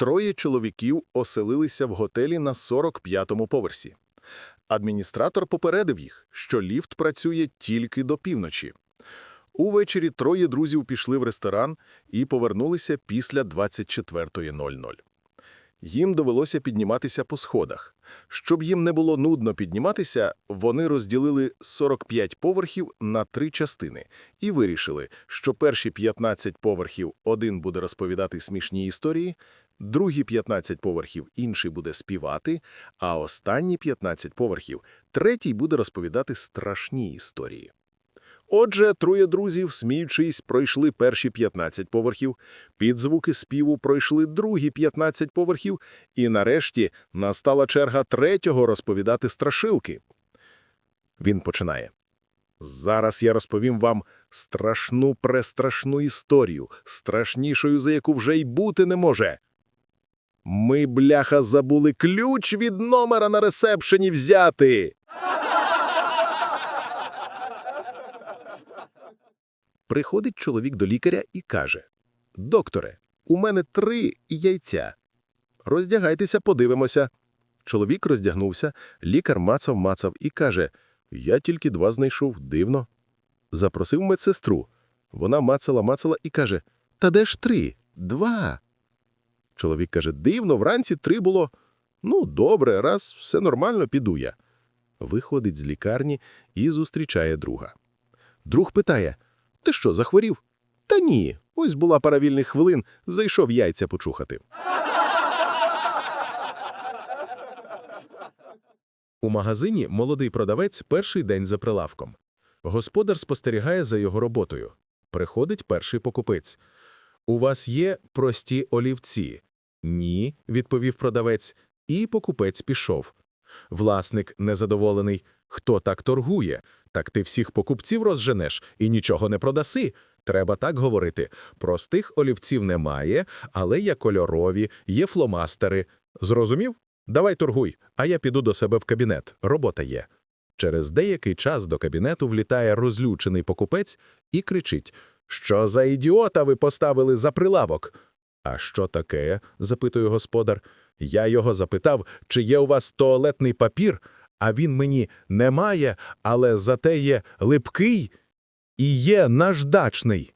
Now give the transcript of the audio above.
Троє чоловіків оселилися в готелі на 45-му поверсі. Адміністратор попередив їх, що ліфт працює тільки до півночі. Увечері троє друзів пішли в ресторан і повернулися після 24.00. Їм довелося підніматися по сходах. Щоб їм не було нудно підніматися, вони розділили 45 поверхів на три частини і вирішили, що перші 15 поверхів один буде розповідати смішні історії, другі 15 поверхів інший буде співати, а останні 15 поверхів третій буде розповідати страшні історії. Отже, троє друзів, сміючись, пройшли перші 15 поверхів, під звуки співу пройшли другі 15 поверхів, і нарешті настала черга третього розповідати страшилки. Він починає. Зараз я розповім вам страшну престрашну історію, страшнішою, за яку вже й бути не може. Ми, бляха, забули ключ від номера на ресепшені взяти. Приходить чоловік до лікаря і каже: Докторе, у мене три яйця. Роздягайтеся, подивимося. Чоловік роздягнувся, лікар мацав-мацав і каже: Я тільки два знайшов, дивно. Запросив медсестру. Вона мацала-мацала і каже: Та де ж три? Два. Чоловік каже: Дивно, вранці три було. Ну, добре, раз все нормально, піду я. Виходить з лікарні і зустрічає друга. Друг питає: Ти що, захворів? Та ні, ось була пара вільних хвилин, зайшов яйця почухати. У магазині молодий продавець перший день за прилавком. Господар спостерігає за його роботою. Приходить перший покупець. «У вас є прості олівці?» «Ні», – відповів продавець, і покупець пішов. Власник незадоволений. «Хто так торгує? Так ти всіх покупців розженеш і нічого не продаси». Треба так говорити. Простих олівців немає, але є кольорові, є фломастери. Зрозумів? Давай торгуй, а я піду до себе в кабінет. Робота є. Через деякий час до кабінету влітає розлючений покупець і кричить: Що за ідіота ви поставили за прилавок? А що таке? запитує господар. Я його запитав, чи є у вас туалетний папір, а він мені немає, але зате є липкий і є наждачний.